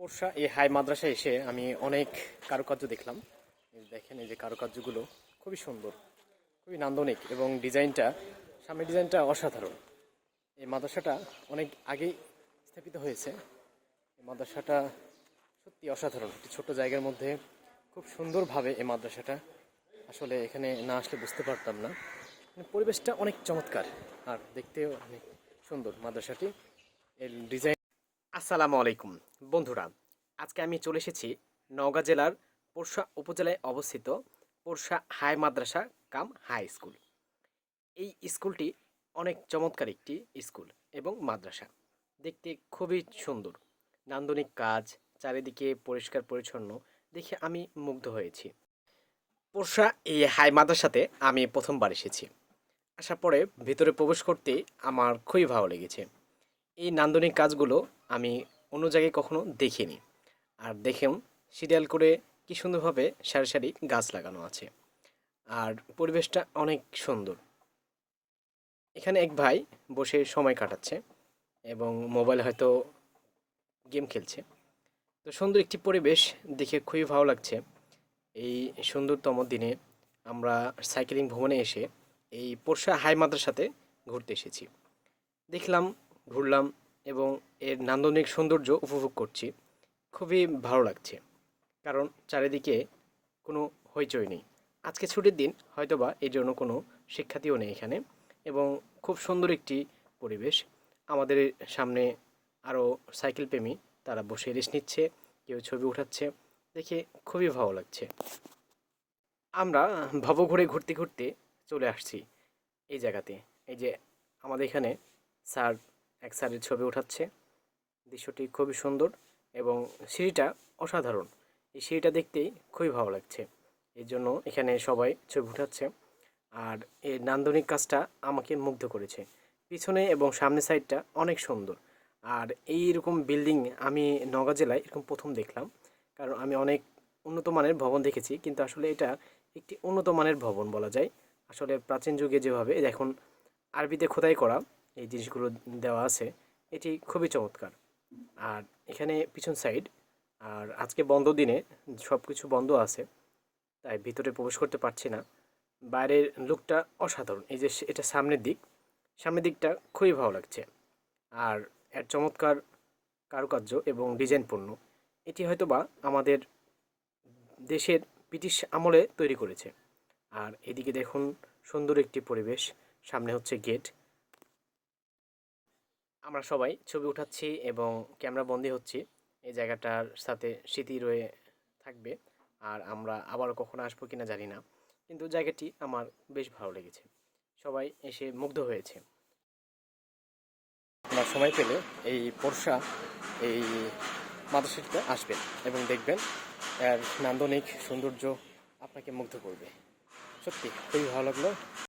পোরশা এই হাই মাদ্রাসায় এসে আমি অনেক কারুকার্য দেখলাম। দেখেন এই যে কারুকার্যগুলো, খুবই সুন্দর, খুবই নান্দনিক এবং ডিজাইনটা, সামনের ডিজাইনটা অসাধারণ। এই মাদ্রাসাটা অনেক আগেই স্থাপিত হয়েছে। এই মাদ্রাসাটা সত্যি অসাধারণ। একটি ছোট্ট জায়গার মধ্যে খুব সুন্দরভাবে এই মাদ্রাসাটা আসলে এখানে না আসলে বুঝতে পারতাম না। মানে পরিবেশটা অনেক চমৎকার, আর দেখতেও অনেক সুন্দর মাদ্রাসাটি। এর ডিজাইন আসসালামু আলাইকুম। বন্ধুরা, আজকে আমি চলে এসেছি নওগাঁ জেলার পোরশা উপজেলায় অবস্থিত Porsha high madrasa cum high school. এই স্কুলটি অনেক চমৎকার একটি স্কুল এবং মাদ্রাসা। দেখতে খুবই সুন্দর। নান্দনিক কাজ, চারিদিকে পরিষ্কার পরিচ্ছন্ন দেখে আমি মুগ্ধ হয়েছি। পোরশা এই হাই মাদ্রাসাতে আমি প্রথমবার এসেছি। আসার পরে ভিতরে প্রবেশ করতে আমার খুবই ভালো লেগেছে। এই নান্দনিক কাজগুলো আমি অন্য জায়গায় কখনো দেখিনি। আর দেখেও সিরিয়াল করে কি সুন্দরভাবে সারি সারি গাছ লাগানো আছে। আর পরিবেশটা অনেক সুন্দর। এখানে এক ভাই বসে সময় কাটাচ্ছে এবং মোবাইল হয়তো গেম খেলছে। তো সুন্দর একটি পরিবেশ দেখে খুবই ভালো লাগছে। এই সুন্দরতম দিনে আমরা সাইকেলিং ভ্রমণে এসে এই পোরশা হাই মাদ্রাসাতে ঘুরতে এসেছি। দেখলাম ঘুরলাম এবং এর নান্দনিক সৌন্দর্য উপভোগ করছি। খুবই ভালো লাগছে, কারণ চারিদিকে কোনো হইচই নেই। আজকে ছুটির দিন হয়তোবা এই জন্য কোনো শিক্ষার্থীও নেই এখানে এবং খুব সুন্দর একটি পরিবেশ। আমাদের সামনে আরও সাইকেল প্রেমী, তারা বসে রেস্ট নিচ্ছে, কেউ ছবি উঠাচ্ছে, দেখে খুবই ভালো লাগছে। আমরা ভবঘুরে ঘুরতে ঘুরতে চলে আসছি এই জায়গাতে। এই যে আমাদের এখানে স্যার এক স্যারের ছবি উঠাচ্ছে। দৃশ্যটি খুবই সুন্দর এবং সিঁড়িটা অসাধারণ। এই সিঁড়িটা দেখতেই খুবই ভালো লাগছে। এই জন্য এখানে সবাই ছবি উঠাচ্ছে আর এই নান্দনিক কাজটা আমাকে মুগ্ধ করেছে। পিছনে এবং সামনের সাইডটা অনেক সুন্দর। আর এই রকম বিল্ডিং আমি নওগাঁ জেলায় এরকম প্রথম দেখলাম। কারণ আমি অনেক উন্নত মানের ভবন দেখেছি, কিন্তু আসলে এটা একটি উন্নত মানের ভবন বলা যায়। আসলে প্রাচীন যুগে যেভাবে, এখন আরবিতে খোদাই করা এই জিনিসগুলো দেওয়া আছে, এটি খুবই চমৎকার। আর এখানে পিছন সাইড, আর আজকে বন্ধ দিনে সব কিছু বন্ধ আছে, তাই ভিতরে প্রবেশ করতে পারছি না। বাইরের লুকটা অসাধারণ, এই যে এটা সামনের দিক, সামনের দিকটা খুবই ভালো লাগছে। আর এর চমৎকার কারুকার্য এবং ডিজাইনপূর্ণ এটি হয়তো বা আমাদের দেশের ব্রিটিশ আমলে তৈরি করেছে। আর এদিকে দেখুন সুন্দর একটি পরিবেশ, সামনে হচ্ছে গেট আমরা সবাই ছবি উঠাচ্ছি এবং ক্যামেরা বন্দি হচ্ছি। এই জায়গাটার সাথে স্মৃতি রয়ে থাকবে। আর আমরা আবার কখনো আসব কিনা জানি না। কিন্তু জায়গাটি আমার বেশ ভালো লেগেছে। সবাই এসে মুগ্ধ হয়েছে। আপনার সময় পেলে এই পোরশা এই মাদ্রাসাটিতে আসবেন এবং দেখবেন এর নান্দনিক সৌন্দর্য আপনাকে মুগ্ধ করবে। সত্যি, খুবই ভালো লাগল।